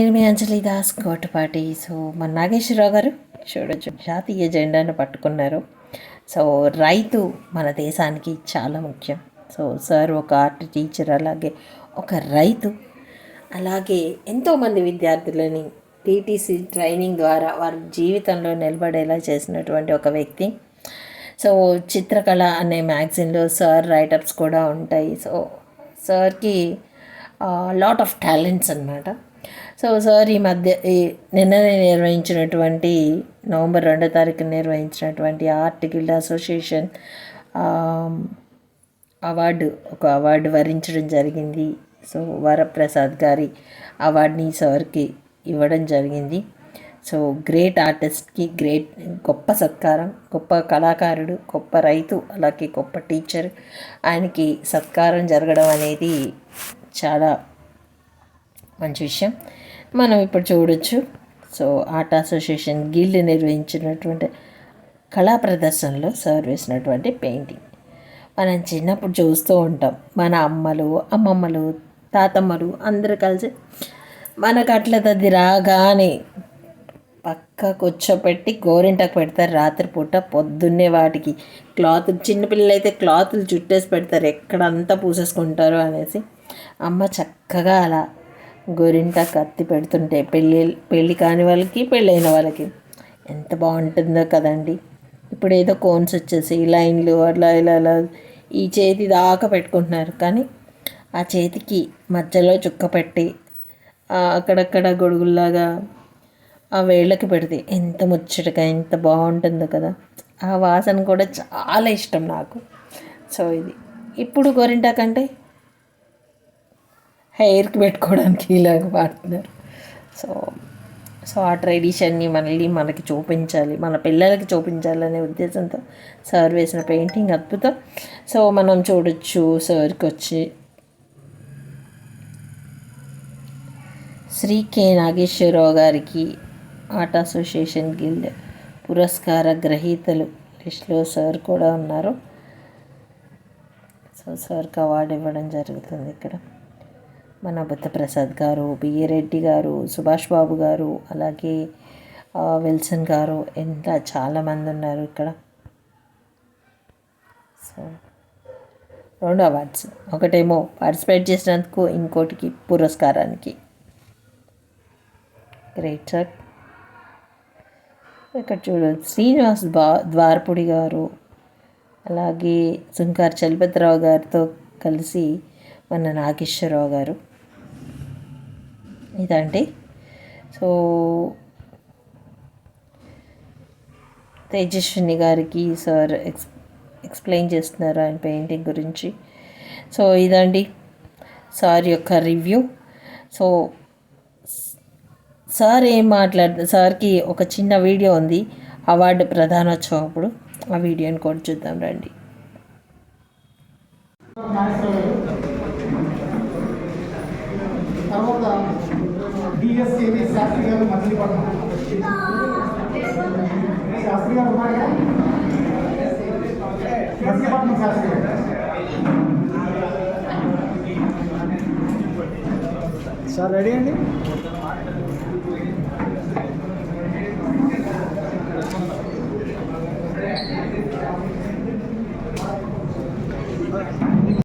నేను మీ అంజలి దాస్ కోటపాటి. సో మన నాగేశ్వరరావు గారు చూడొచ్చు. జాతీయ జెండాను పట్టుకున్నారు. సో రైతు మన దేశానికి చాలా ముఖ్యం. సో సార్ ఒక ఆర్ట్ టీచర్ అలాగే ఒక రైతు. అలాగే ఎంతోమంది విద్యార్థులని టీటీసీ ట్రైనింగ్ ద్వారా వారి జీవితంలో నిలబడేలా చేసినటువంటి ఒక వ్యక్తి. సో చిత్రకళ అనే మ్యాగజైన్లో సార్ రైటప్స్ కూడా ఉంటాయి. సో సార్కి లాట్ ఆఫ్ టాలెంట్స్ అన్నమాట. సో సార్ ఈ మధ్య ఈ నిన్ననే నిర్వహించినటువంటి నవంబర్ రెండో తారీఖు నిర్వహించినటువంటి ఆర్ట్ గిల్డ్ అసోసియేషన్ అవార్డు ఒక అవార్డు వరించడం జరిగింది. సో వరప్రసాద్ గారి అవార్డుని సార్కి ఇవ్వడం జరిగింది. సో గ్రేట్ ఆర్టిస్ట్కి గ్రేట్ గొప్ప సత్కారం గొప్ప కళాకారుడు గొప్ప రైతు అలాగే గొప్ప టీచర్ ఆయనకి సత్కారం జరగడం అనేది చాలా మంచి విషయం. మనం ఇప్పుడు చూడొచ్చు. సో ఆర్ట్ అసోసియేషన్ గిల్డ్ నిర్వహించినటువంటి కళా ప్రదర్శనలో సార్ వేసినటువంటి పెయింటింగ్. మనం చిన్నప్పుడు చూస్తూ ఉంటాం. మన అమ్మలు అమ్మమ్మలు తాతమ్మలు అందరూ కలిసి మనకు అట్లా తది రాగానే పక్క కూర్చోపెట్టి గోరింటకు పెడతారు రాత్రిపూట. పొద్దున్నే వాటికి క్లాత్ చిన్నపిల్లలు అయితే క్లాతులు చుట్టేసి పెడతారు. ఎక్కడంతా పూసేసుకుంటారు అనేసి. అమ్మ చక్కగా అలా గోరింట కత్తి పెడుతుంటే పెళ్ళి పెళ్ళి కాని వాళ్ళకి పెళ్ళైన వాళ్ళకి ఎంత బాగుంటుందో కదండి. ఇప్పుడు ఏదో కోన్స్ వచ్చేసి లైన్లు అట్లా ఇలా ఇలా ఈ చేతి దాకా పెట్టుకుంటున్నారు. కానీ ఆ చేతికి మధ్యలో చుక్క పెట్టి అక్కడక్కడ గొడుగుల్లాగా ఆ వేళ్ళకి పెడితే ఎంత ముచ్చటగా ఎంత బాగుంటుందో కదా. ఆ వాసన కూడా చాలా ఇష్టం నాకు. సో ఇది. ఇప్పుడు గోరింటాకంటే హెయిర్కి పెట్టుకోవడానికి ఇలాగ వాడుతున్నారు. సో సో ఆ ట్రెడిషన్ని మళ్ళీ మనకి చూపించాలి మన పిల్లలకి చూపించాలనే ఉద్దేశంతో సార్ వేసిన పెయింటింగ్ అద్భుతం. సో మనం చూడొచ్చు సార్కి వచ్చి శ్రీ కె నాగేశ్వరరావు గారికి ఆర్ట్ అసోసియేషన్ గిల్డ్ పురస్కార గ్రహీతలు లిస్ట్లో సార్ కూడా ఉన్నారు. సో సార్కి అవార్డు ఇవ్వడం జరుగుతుంది ఇక్కడ. మన బుద్ధప్రసాద్ గారు బిఏ రెడ్డి గారు సుభాష్ బాబు గారు అలాగే విల్సన్ గారు ఎంత చాలామంది ఉన్నారు ఇక్కడ. సో రెండు అవార్డ్స్ ఒకటేమో పార్టిసిపేట్ చేసినందుకు ఇంకోటికి పురస్కారానికి. గ్రేట్ సార్ ఇక్కడ చూడు శ్రీనివాస్ బా ద్వారపుడి గారు అలాగే సుంకార్ చలపతిరావు గారితో కలిసి మన నాగేశ్వరరావు గారు ఇదండి. సో తేజస్విని గారికి సార్ ఎక్స్ ఎక్స్ప్లెయిన్ చేస్తున్నారు ఆయన పెయింటింగ్ గురించి. సో ఇదండి సార్ యొక్క రివ్యూ. సో సార్ ఏం మాట్లాడు సార్కి ఒక చిన్న వీడియో ఉంది. అవార్డు ప్రధానోత్సవం అప్పుడు. ఆ వీడియోని కూడా చూద్దాం రండి. తర్వాత డిఎస్సివి శాస్త్రి గారు మచిలీపట్నం శాస్త్రి గారు ఉన్నారు? మచిలీపట్నం శాస్త్రి గారు. సార్ రెడీ అండి?